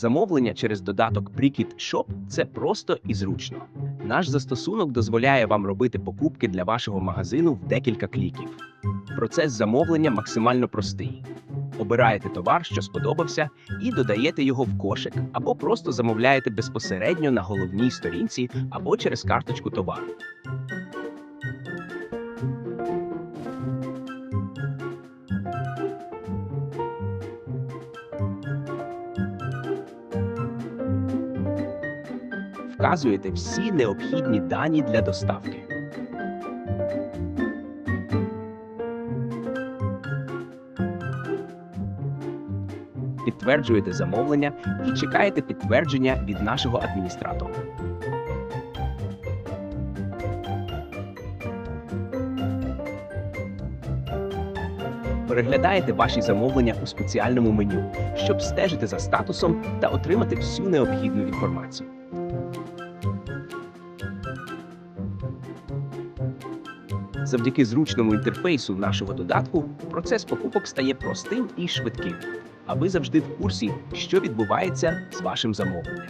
Замовлення через додаток Brickit Shop – це просто і зручно. Наш застосунок дозволяє вам робити покупки для вашого магазину в декілька кліків. Процес замовлення максимально простий. Обираєте товар, що сподобався, і додаєте його в кошик, або просто замовляєте безпосередньо на головній сторінці або через карточку товару. Вказуєте всі необхідні дані для доставки. Підтверджуєте замовлення і чекаєте підтвердження від нашого адміністратора. Переглядаєте ваші замовлення у спеціальному меню, щоб стежити за статусом та отримати всю необхідну інформацію. Завдяки зручному інтерфейсу нашого додатку процес покупок стає простим і швидким, а ви завжди в курсі, що відбувається з вашим замовленням.